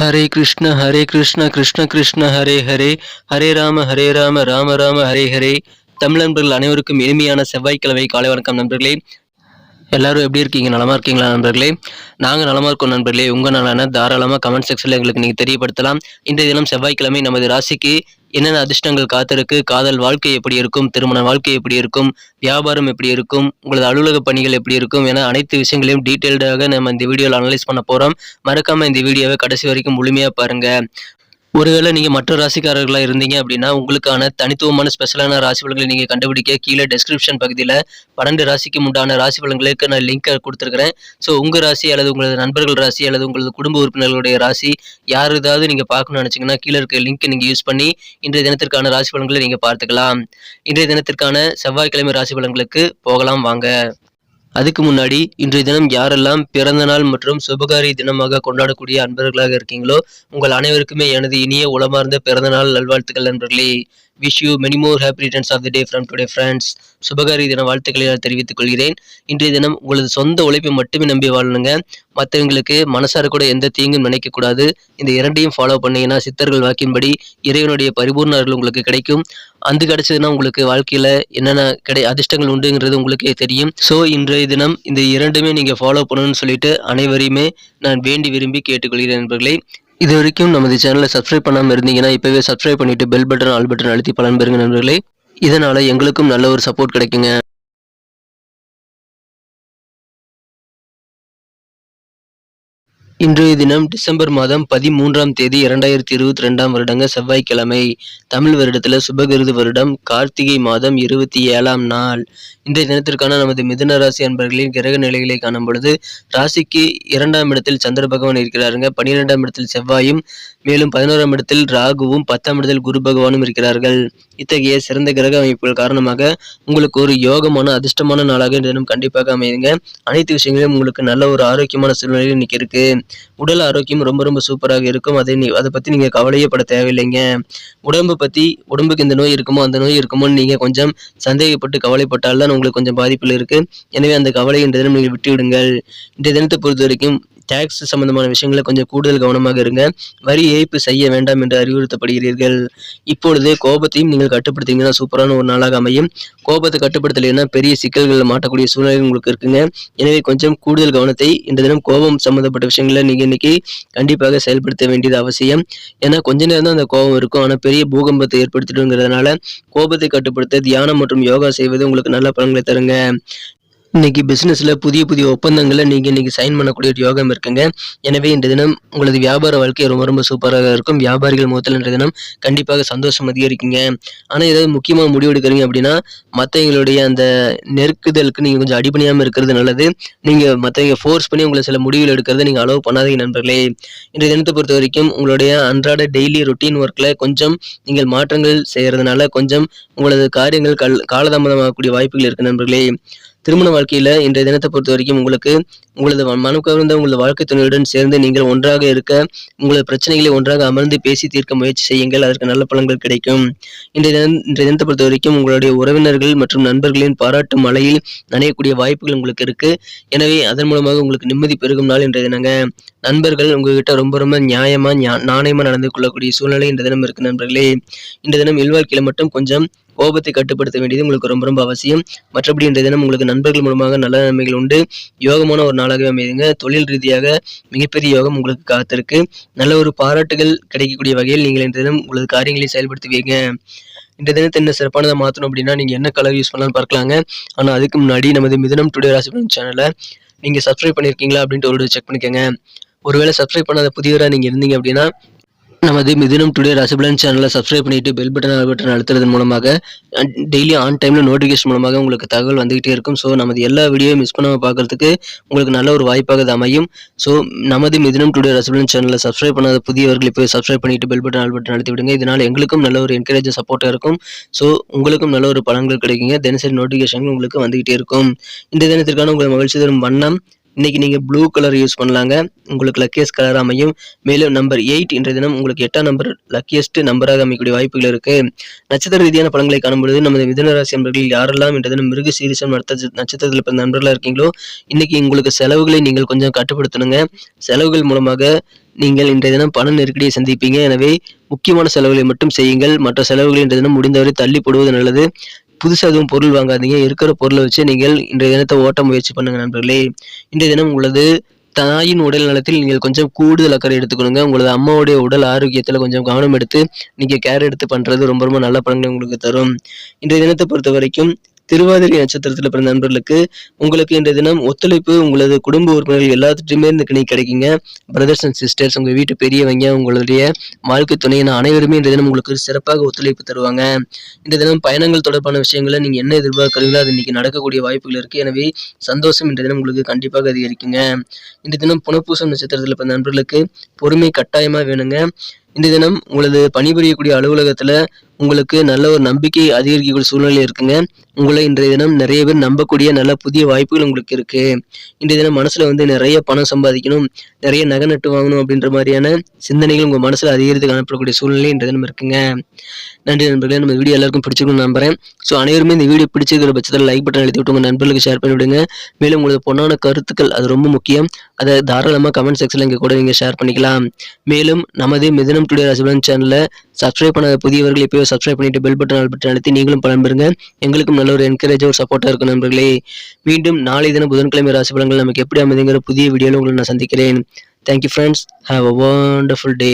ஹரே கிருஷ்ண ஹரே கிருஷ்ண கிருஷ்ண கிருஷ்ண ஹரே ஹரே. ஹரே ராம ஹரே ராம ராம ராம ஹரே ஹரே. தமிழ் நண்பர்கள் அனைவருக்கும் இனிமையான செவ்வாய்க்கிழமை காலை வணக்கம் நண்பர்களே. எல்லாரும் எப்படி இருக்கீங்க? நலமா இருக்கீங்களா நண்பர்களே? நாங்கள் நலமா இருக்கோம் நண்பர்களே. உங்கள் நலன தாராளமாக கமெண்ட் செக்ஷனில் எங்களுக்கு நீங்கள் தெரியப்படுத்தலாம். இன்றைய தினம் செவ்வாய்க்கிழமை நமது ராசிக்கு என்னென்ன அதிர்ஷ்டங்கள் காத்திருக்கு? காதல் வாழ்க்கை எப்படி இருக்கும்? திருமண வாழ்க்கை எப்படி இருக்கும்? வியாபாரம் எப்படி இருக்கும்? உங்களது அலுவலக பணிகள் எப்படி இருக்கும்? என அனைத்து விஷயங்களையும் டீட்டெயில்டாக நம்ம இந்த வீடியோவில் அனலைஸ் பண்ண போகிறோம் மறக்காமல் இந்த வீடியோவை கடைசி வரைக்கும் முழுமையாக பாருங்கள் ஒருவேளை நீங்கள் மற்ற ராசிக்காரர்களாக இருந்தீங்க அப்படின்னா உங்களுக்கான தனித்துவமான ஸ்பெஷலான ராசி பலன்களை நீங்கள் கண்டுபிடிக்க கீழே டெஸ்கிரிப்ஷன் பகுதியில் பன்னெண்டு ராசிக்கு உண்டான ராசி பலன்களுக்கு நான் லிங்க் கொடுத்துருக்கிறேன். ஸோ உங்கள் ராசி அல்லது உங்களது நண்பர்கள் ராசி அல்லது உங்களது குடும்ப உறுப்பினர்களுடைய ராசி யார் ஏதாவது நீங்கள் பார்க்கணும்னு நினச்சிங்கன்னா கீழே இருக்க லிங்க்கை நீங்கள் யூஸ் பண்ணி இன்றைய தினத்திற்கான ராசி பலன்களை நீங்கள் பார்த்துக்கலாம். இன்றைய தினத்திற்கான செவ்வாய்க்கிழமை ராசி பலன்களுக்கு போகலாம் வாங்க. அதுக்கு முன்னாடி இன்றைய தினம் யாரெல்லாம் பிறந்த நாள் மற்றும் சுபகாரி தினமாக கொண்டாடக்கூடிய அன்பர்களாக இருக்கீங்களோ உங்கள் அனைவருக்குமே எனது இனிய உளமார்ந்த பிறந்த நாள் நல்வாழ்த்துக்கள் நண்பர்களே. Wish you many more happy returns of the day from today friends சுபகாரி தின வாழ்த்துக்களை நான் தெரிவித்துக் கொள்கிறேன். இன்றைய தினம் உங்களது சொந்த உழைப்பை மட்டுமே நம்பி வாழணுங்க மற்றவங்களுக்கு மனசார கூட எந்த தீங்கும் நினைக்கக்கூடாது. இந்த இரண்டையும் ஃபாலோ பண்ணீங்கன்னா சித்தர்கள் வாக்கின்படி இறைவனுடைய பரிபூர்ண அருள் உங்களுக்கு கிடைக்கும். அந்த கிடைச்சதுன்னா உங்களுக்கு வாழ்க்கையில் என்னென்ன கிடை அதிர்ஷ்டங்கள் உண்டுங்கிறது உங்களுக்கே தெரியும். ஸோ இன்றைய தினம் இந்த இரண்டுமே நீங்கள் ஃபாலோ பண்ணணும்னு சொல்லிட்டு அனைவரையுமே நான் வேண்டி விரும்பி கேட்டுக்கொள்கிறேன் நண்பர்களே. இது வரைக்கும் நமது சேனலை சப்ஸ்கிரைப் பண்ணாமல் இருந்தீங்கன்னா இப்போவே சப்ஸ்கிரைப் பண்ணிட்டு பெல் பட்டன் ஆல் பட்டன் அழுத்தி பலன் பெறுங்க நண்பர்களே. இதனால் எங்களுக்கும் நல்ல ஒரு சப்போர்ட் கிடைக்குங்க. இன்றைய தினம் டிசம்பர் மாதம் பதிமூன்றாம் தேதி இரண்டாயிரத்தி இருபத்தி ரெண்டாம் வருடங்க செவ்வாய்க்கிழமை. தமிழ் வருடத்தில் சுபகிருது வருடம் கார்த்திகை மாதம் இருபத்தி ஏழாம் நாள். இந்த தினத்திற்கான நமது மிதுன ராசி அன்பர்களின் கிரக நிலைகளை காணும் பொழுது ராசிக்கு இரண்டாம் இடத்தில் சந்திர பகவான் இருக்கிறாருங்க. பன்னிரெண்டாம் இடத்தில் செவ்வாயும் மேலும் பதினோராம் இடத்தில் ராகுவும் பத்தாம் இடத்தில் குரு பகவானும் இருக்கிறார்கள். இத்தகைய சிறந்த கிரக அமைப்புகள் காரணமாக உங்களுக்கு ஒரு யோகமான அதிர்ஷ்டமான நாளாக இந்த தினம் கண்டிப்பாக அமையுங்க. அனைத்து விஷயங்களையும் உங்களுக்கு நல்ல ஒரு ஆரோக்கியமான சூழ்நிலையில் இன்னைக்கு இருக்கு. உடல் ஆரோக்கியம் ரொம்ப ரொம்ப சூப்பராக இருக்கும். அதை நீ அதை பற்றி நீங்கள் கவலையே பட தேவையில்லைங்க. உடம்பு பற்றி உடம்புக்கு இந்த நோய் இருக்குமோ அந்த நோய் இருக்குமோன்னு நீங்கள் கொஞ்சம் சந்தேகப்பட்டு கவலைப்பட்டால் தான் உங்களுக்கு கொஞ்சம் பாதிப்பில் இருக்கு. எனவே அந்த கவலை இந்த தினம் நீங்கள் விட்டு விடுங்கள் இந்த தினத்தை பொறுத்த வரைக்கும் டேக்ஸ் சம்பந்தமான விஷயங்களை கொஞ்சம் கூடுதல் கவனமாக இருங்க. வரி ஏய்ப்பு செய்ய வேண்டாம் என்று அறிவுறுத்தப்படுகிறீர்கள். இப்பொழுது கோபத்தையும் நீங்கள் கட்டுப்படுத்திங்கன்னா சூப்பரான ஒரு நாளாக அமையும். கோபத்தை கட்டுப்படுத்தலைன்னா பெரிய சிக்கல்களில் மாட்டக்கூடிய சூழ்நிலை உங்களுக்கு இருக்குங்க. எனவே கொஞ்சம் கூடுதல் கவனத்தை இந்த தினம் கோபம் சம்பந்தப்பட்ட விஷயங்களை நீங்கள் இன்னைக்கு கண்டிப்பாக செயல்படுத்த வேண்டியது அவசியம். ஏன்னா கொஞ்ச நேரம் தான் அந்த கோபம் இருக்கும். ஆனால் பெரிய பூகம்பத்தை ஏற்படுத்திடுங்கிறதுனால கோபத்தை கட்டுப்படுத்த தியானம் மற்றும் யோகா செய்வது உங்களுக்கு நல்ல பலன்களை தருங்க. இன்னைக்கு பிசினஸ்ல புதிய புதிய ஒப்பந்தங்களை நீங்க இன்னைக்கு சைன் பண்ணக்கூடிய ஒரு யோகம் இருக்குங்க. எனவே இந்த தினம் உங்களது வியாபார வாழ்க்கை ரொம்ப ரொம்ப சூப்பராக இருக்கும். வியாபாரிகள் முகத்தில் இன்றைய தினம் கண்டிப்பாக சந்தோஷம் அதிகரிக்குங்க. ஆனா ஏதாவது முக்கியமாக முடிவு எடுக்கிறீங்க அப்படின்னா மற்றவங்களுடைய அந்த நெருக்குதலுக்கு நீங்க கொஞ்சம் அடிபணியாம இருக்கிறது நல்லது. நீங்க மற்றவங்க ஃபோர்ஸ் பண்ணி உங்களை சில முடிவுகள் எடுக்கிறத நீங்க அலோவ் பண்ணாதீங்க நண்பர்களே. இன்றைய தினத்தை பொறுத்த வரைக்கும் உங்களுடைய அன்றாட டெய்லி ரொட்டீன் ஒர்க்ல கொஞ்சம் நீங்கள் மாற்றங்கள் செய்யறதுனால கொஞ்சம் உங்களது காரியங்கள் கல் காலதாமதமாகக்கூடிய வாய்ப்புகள் இருக்கு நண்பர்களே. திருமண வாழ்க்கையில இன்றைய தினத்தை பொறுத்த வரைக்கும் உங்களுக்கு உங்களது மனம் கவர்ந்த உங்களது வாழ்க்கை துணையுடன் சேர்ந்து நீங்கள் ஒன்றாக இருக்க உங்களது பிரச்சனைகளை ஒன்றாக அமர்ந்து பேசி தீர்க்க முயற்சி செய்யுங்கள். அதற்கு நல்ல பலன்கள் கிடைக்கும். இன்றைய தினம் இன்றைய தினத்தை பொறுத்த வரைக்கும் உங்களுடைய உறவினர்கள் மற்றும் நண்பர்களின் பாராட்டு மலையில் நனையக்கூடிய வாய்ப்புகள் உங்களுக்கு இருக்கு. எனவே அதன் மூலமாக உங்களுக்கு நிம்மதி பெருகும் நாள் இன்றைய தினங்க. நண்பர்கள் உங்ககிட்ட ரொம்ப ரொம்ப நியாயமா நாணயமா நடந்து கொள்ளக்கூடிய சூழ்நிலை இன்றைய தினம் இருக்கு நண்பர்களே. இந்த தினம் இல்வாழ்க்கையில மட்டும் கொஞ்சம் கோபத்தை கட்டுப்படுத்த வேண்டியது உங்களுக்கு ரொம்ப ரொம்ப அவசியம். மற்றபடி இன்றைய தினம் உங்களுக்கு நண்பர்கள் மூலமாக நல்ல நன்மைகள் உண்டு. யோகமான ஒரு நாளாகவே அமைதுங்க தொழில் ரீதியாக மிகப்பெரிய யோகம் உங்களுக்கு காத்திருக்கு. நல்ல ஒரு பாராட்டுகள் கிடைக்கக்கூடிய வகையில் நீங்கள் இந்த தினம் உங்களது காரியங்களை செயல்படுத்துவீங்க இந்த தினத்தை என்ன சிறப்பானதை மாற்றணும் அப்படின்னா நீங்கள் என்ன கலர் யூஸ் பண்ணலாம் பார்க்கலாங்க. ஆனால் அதுக்கு முன்னாடி நமது மிதனம் டுடே ராசி சேனலை நீங்கள் சப்ஸ்கிரைப் பண்ணியிருக்கீங்களா அப்படின்ட்டு ஒரு செக் பண்ணிக்கோங்க. ஒருவேளை சப்ஸ்கிரைப் பண்ணாத புதியவராக நீங்கள் இருந்தீங்க அப்படின்னா நமது மிதுனம் டுடே ரசபலன் சேனலை சப்ஸ்கிரைப் பண்ணிட்டு பெல் பட்டன் பட்டன் அழுத்துறதன் மூலமாக டெய்லி ஆன் டைமில் நோட்டிஃபிகேஷன் மூலமாக உங்களுக்கு தகவல் வந்துகிட்டே இருக்கும். ஸோ நமது எல்லா வீடியோ மிஸ் பண்ணாமல் பார்க்கறதுக்கு உங்களுக்கு நல்ல ஒரு வாய்ப்பாக அது அமையும். ஸோ நமது மிதுனம் டுடே ரசபலன் சேனலை சப்ஸ்கிரைப் பண்ணாத புதியவர்கள் இப்போ சப்ஸ்கிரைப் பண்ணிட்டு பெல் பட்டன் ஆல் பட்டன் அழுத்தி விடுங்க. இதனால் எங்களுக்கும் நல்ல ஒரு என்கரேஜ் சப்போர்ட்டாக இருக்கும். ஸோ உங்களுக்கும் நல்ல ஒரு பலன்கள் கிடைக்குங்க. தினசரி நோட்டிஃபிகேஷன் உங்களுக்கு வந்துகிட்டே இருக்கும். இந்த தினத்திற்கான உங்கள் மகிழ்ச்சி தரும் வண்ணம் இன்னைக்கு நீங்கள் ப்ளூ கலர் யூஸ் பண்ணலாங்க. உங்களுக்கு லக்கியஸ்ட் கலர் அமையும். மேலும் நம்பர் எயிட் இன்றைய தினம் உங்களுக்கு எட்டாம் நம்பர் லக்கியஸ்ட் நம்பராக அமைக்கக்கூடிய வாய்ப்புகள் இருக்கு. நட்சத்திர ரீதியான பலன்களை காணும்பொழுது நமது மிதனராசி நண்பர்கள் யாரெல்லாம் இன்றைய தினம் மிருக சீரிசம் நடத்த நட்சத்திரத்தில் பிறந்த நண்பர்களாக இருக்கீங்களோ இன்னைக்கு உங்களுக்கு செலவுகளை நீங்கள் கொஞ்சம் கட்டுப்படுத்தணுங்க. செலவுகள் மூலமாக நீங்கள் இன்றைய தினம் பண நெருக்கடியை சந்திப்பீங்க. எனவே முக்கியமான செலவுகளை மட்டும் செய்யுங்கள். மற்ற செலவுகளை இன்றைய தினம் முடிந்தவரை தள்ளி போடுவது நல்லது. புதுசாக எதுவும் பொருள் வாங்காதீங்க. இருக்கிற பொருளை வச்சு நீங்கள் இன்றைய தினத்தை ஓட்ட முயற்சி பண்ணுங்க நண்பர்களே. இன்றைய தினம் உங்களது தாயின் உடல் நலத்தில் நீங்கள் கொஞ்சம் கூடுதல் அக்கறை எடுத்துக்கணுங்க உங்களது அம்மாவுடைய உடல் ஆரோக்கியத்தில் கொஞ்சம் கவனம் எடுத்து நீங்கள் கேர் எடுத்து பண்ணுறது ரொம்ப ரொம்ப நல்ல பலன்களை உங்களுக்கு தரும். இன்றைய தினத்தை பொறுத்த வரைக்கும் திருவாதிரை நட்சத்திரத்தில் பிறந்த நண்பர்களுக்கு உங்களுக்கு இன்றைய தினம் ஒத்துழைப்பு உங்களது குடும்ப உறுப்பினர்கள் எல்லாத்துட்டையுமே இருந்து இன்னைக்கு கிடைக்குங்க. பிரதர்ஸ் அண்ட் சிஸ்டர்ஸ் உங்கள் வீட்டு பெரியவங்க உங்களுடைய வாழ்க்கை துணையின அனைவருமே இன்றைய தினம் உங்களுக்கு சிறப்பாக ஒத்துழைப்பு தருவாங்க. இந்த தினம் பயணங்கள் தொடர்பான விஷயங்களை நீங்கள் என்ன எதிர்பார்க்குறீங்களோ அது இன்னைக்கு நடக்கக்கூடிய வாய்ப்புகள் இருக்குது எனவே சந்தோஷம் இன்றைய தினம் உங்களுக்கு கண்டிப்பாக அதிகரிக்குங்க. இந்த தினம் புனப்பூசம் நட்சத்திரத்தில் பிறந்த நண்பர்களுக்கு பொறுமை கட்டாயமாக வேணுங்க. இந்த தினம் உங்களது பணிபுரியக்கூடிய அலுவலகத்தில் உங்களுக்கு நல்ல ஒரு நம்பிக்கை அதிகரிக்கக்கூடிய சூழ்நிலை இருக்குங்க. உங்களை இன்றைய தினம் நிறைய பேர் நம்பக்கூடிய நல்ல புதிய வாய்ப்புகள் உங்களுக்கு இருக்கு. இன்றைய தினம் மனசுல வந்து நிறைய பணம் சம்பாதிக்கணும் நிறைய நகை நட்டு வாங்கணும் அப்படின்ற மாதிரியான சிந்தனைகள் உங்க மனசுல அதிகரித்து காணப்படக்கூடிய சூழ்நிலை இன்றைய தினம் இருக்குங்க. நன்றி நண்பர்களே நம்ம வீடியோ எல்லாருக்கும் பிடிச்சிருக்கும்னு நம்புறேன். ஸோ அனைவருமே இந்த வீடியோ பிடிச்சிருக்கிற பட்சத்தில் லைக் பட்டன் எழுதி விட்டு உங்கள் நண்பர்களுக்கு ஷேர் பண்ணி விடுங்க. மேலும் உங்களது பொண்ணான கருத்துக்கள் அது ரொம்ப முக்கியம். அதை தாராளமாக கமெண்ட் செக்ஷனில் இங்கே கூட நீங்கள் ஷேர் பண்ணிக்கலாம். மேலும் நமது மிதனம் டுடே ரசிபலன் சேனலில் சப்ஸ்கிரைப் பண்ண புதியவர்கள் இப்போயே சப்ஸ்கிரைப் பண்ணிட்டு பெல் பட்டன் ஆல் பட்டன் அழுத்தி நீங்களும் பலன் பெறுங்க. எங்களுக்கும் நல்ல ஒரு என்கரேஜ் ஒரு சப்போர்ட்டாக இருக்கும் நண்பர்களே. மீண்டும் நாளை தினம் புதன்கிழமை ராசி பலன்கள் நமக்கு எப்படி அமைதுங்கிற புதிய வீடியோவில் உங்களை நான் சந்திக்கிறேன். Thank you friends have a wonderful day